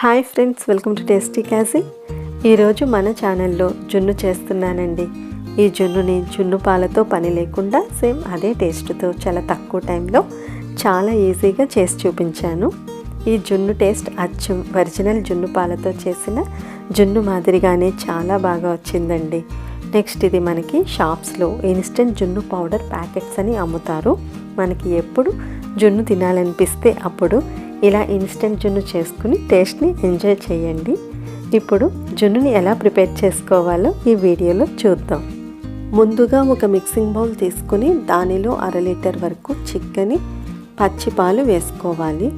Hi friends welcome to tasty క్యాసీ. ఈరోజు మన ఛానల్లో జున్ను చేస్తున్నానండి. ఈ జున్నుని జున్ను పాలతో పని లేకుండా సేమ్ అదే టేస్ట్తో చాలా తక్కువ టైంలో చాలా ఈజీగా చేసి చూపించాను. ఈ జున్ను టేస్ట్ అచ్చు ఒరిజినల్ జున్ను పాలతో చేసిన జున్ను మాదిరిగానే చాలా బాగా వచ్చిందండి. నెక్స్ట్ ఇది మనకి షాప్స్లో ఇన్స్టెంట్ జున్ను పౌడర్ ప్యాకెట్స్ అని అమ్ముతారు. మనకి ఎప్పుడు జున్ను తినాలనిపిస్తే అప్పుడు ఇలా ఇన్స్టెంట్ జున్ను చేసుకుని టేస్ట్ని ఎంజాయ్ చేయండి. ఇప్పుడు జున్నుని ఎలా ప్రిపేర్ చేసుకోవాలో ఈ వీడియోలో చూద్దాం. ముందుగా ఒక మిక్సింగ్ బౌల్ తీసుకుని దానిలో అర లీటర్ వరకు చిక్కని పచ్చి పాలు వేసుకోవాలి.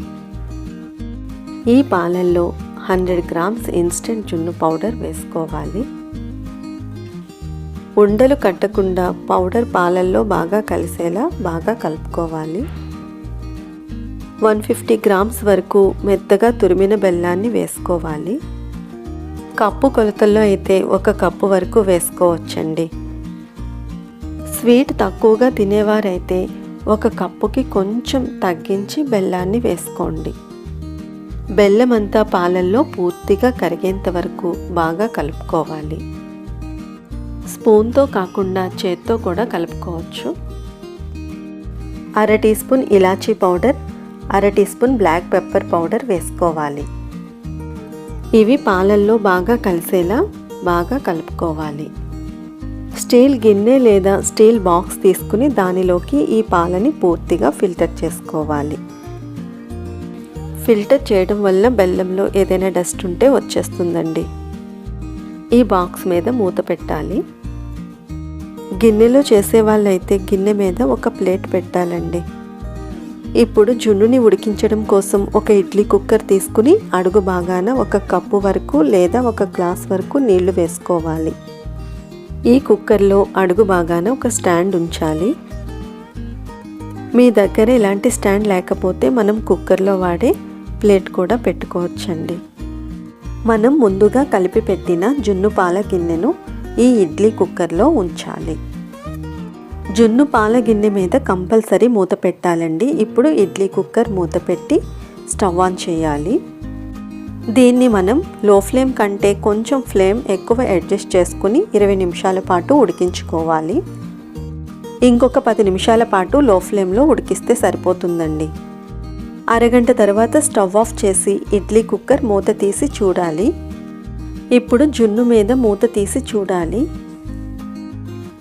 ఈ పాలల్లో హండ్రెడ్ గ్రామ్స్ ఇన్స్టెంట్ జున్ను పౌడర్ వేసుకోవాలి. ఉండలు కట్టకుండా పౌడర్ పాలల్లో బాగా కలిసేలా బాగా కలుపుకోవాలి. వన్ ఫిఫ్టీ గ్రామ్స్ వరకు మెత్తగా తురిమిన బెల్లాన్ని వేసుకోవాలి. కప్పు కొలతల్లో అయితే ఒక కప్పు వరకు వేసుకోవచ్చండి. స్వీట్ తక్కువగా తినేవారైతే ఒక కప్పుకి కొంచెం తగ్గించి బెల్లాన్ని వేసుకోండి. బెల్లం అంతా పాలల్లో పూర్తిగా కరిగేంత వరకు బాగా కలుపుకోవాలి. స్పూన్తో కాకుండా చేత్తో కూడా కలుపుకోవచ్చు. అర టీ స్పూన్ ఇలాచీ పౌడర్ అర tea spoon black pepper powder వేసుకోవాలి. ఇవి పాలల్లో బాగా కలిసేలా బాగా కలుపుకోవాలి. స్టీల్ గిన్నె లేదా స్టీల్ బాక్స్ తీసుకుని దానిలోకి ఈ పాలని పూర్తిగా ఫిల్టర్ చేసుకోవాలి. ఫిల్టర్ చేయడం వల్ల బెల్లంలో ఏదైనా డస్ట్ ఉంటే వచ్చేస్తుందండి. ఈ బాక్స్ మీద మూత పెట్టాలి. గిన్నెలో చేసే వాళ్ళైతే గిన్నె మీద ఒక ప్లేట్ పెట్టాలండి. ఇప్పుడు జున్నుని ఉడికించడం కోసం ఒక ఇడ్లీ కుక్కర్ తీసుకుని అడుగు బాగాన ఒక కప్పు వరకు లేదా ఒక గ్లాస్ వరకు నీళ్ళు వేసుకోవాలి. ఈ కుక్కర్లో అడుగు బాగాన ఒక స్టాండ్ ఉంచాలి. మీ దగ్గర ఇలాంటి స్టాండ్ లేకపోతే మనం కుక్కర్లో వాడే ప్లేట్ కూడా పెట్టుకోవచ్చండి. మనం ముందుగా కలిపి పెట్టిన జున్ను పాల గిన్నెను ఈ ఇడ్లీ కుక్కర్లో ఉంచాలి. జున్ను పాల గిన్నె మీద కంపల్సరీ మూత పెట్టాలండి. ఇప్పుడు ఇడ్లీ కుక్కర్ మూత పెట్టి స్టవ్ ఆన్ చేయాలి. దీన్ని మనం లో ఫ్లేమ్ కంటే కొంచెం ఫ్లేమ్ ఎక్కువ అడ్జస్ట్ చేసుకుని ఇరవై నిమిషాల పాటు ఉడికించుకోవాలి. ఇంకొక పది నిమిషాల పాటు లో ఫ్లేమ్లో ఉడికిస్తే సరిపోతుందండి. అరగంట తర్వాత స్టవ్ ఆఫ్ చేసి ఇడ్లీ కుక్కర్ మూత తీసి చూడాలి. ఇప్పుడు జున్ను మీద మూత తీసి చూడాలి.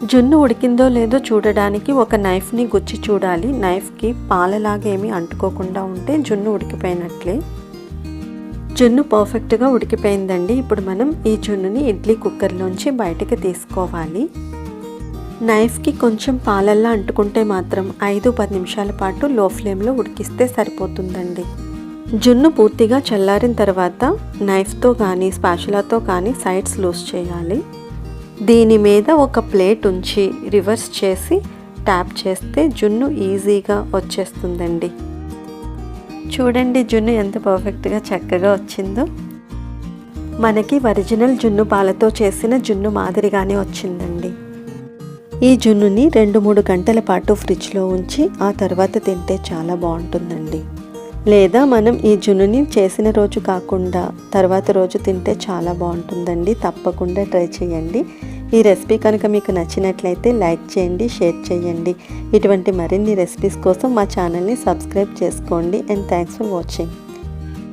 జున్ను ఉడికిందో లేదో చూడడానికి ఒక నైఫ్ని గుచ్చి చూడాలి. నైఫ్కి పాలలాగేమీ అంటుకోకుండా ఉంటే జున్ను ఉడికిపోయినట్లే. జున్ను పర్ఫెక్ట్గా ఉడికిపోయిందండి. ఇప్పుడు మనం ఈ జున్నుని ఇడ్లీ కుక్కర్లోంచి బయటకు తీసుకోవాలి. నైఫ్కి కొంచెం పాలల్లా అంటుకుంటే మాత్రం ఐదు పది నిమిషాల పాటు లో ఫ్లేమ్లో ఉడికిస్తే సరిపోతుందండి. జున్ను పూర్తిగా చల్లారిన తర్వాత నైఫ్తో కానీ స్పాషులాతో కానీ సైడ్స్ లూజ్ చేయాలి. దీని మీద ఒక ప్లేట్ ఉంచి రివర్స్ చేసి ట్యాప్ చేస్తే జున్ను ఈజీగా వచ్చేస్తుందండి. చూడండి జున్ను ఎంత పర్ఫెక్ట్గా చక్కగా వచ్చిందో. మనకి ఒరిజినల్ జున్ను పాలతో చేసిన జున్ను మాదిరిగానే వచ్చిందండి. ఈ జున్నుని రెండు మూడు గంటల పాటు ఫ్రిడ్జ్లో ఉంచి ఆ తర్వాత తింటే చాలా బాగుంటుందండి. లేదా మనం ఈ జున్నుని చేసిన రోజు కాకుండా తర్వాత రోజు తింటే చాలా బాగుంటుందండి. తప్పకుండా ట్రై చేయండి. ఈ రెసిపీ కనుక మీకు నచ్చినట్లయితే లైక్ చేయండి షేర్ చేయండి. ఇటువంటి మరిన్ని రెసిపీస్ కోసం మా ఛానల్ని సబ్స్క్రైబ్ చేసుకోండి. And thanks for watching.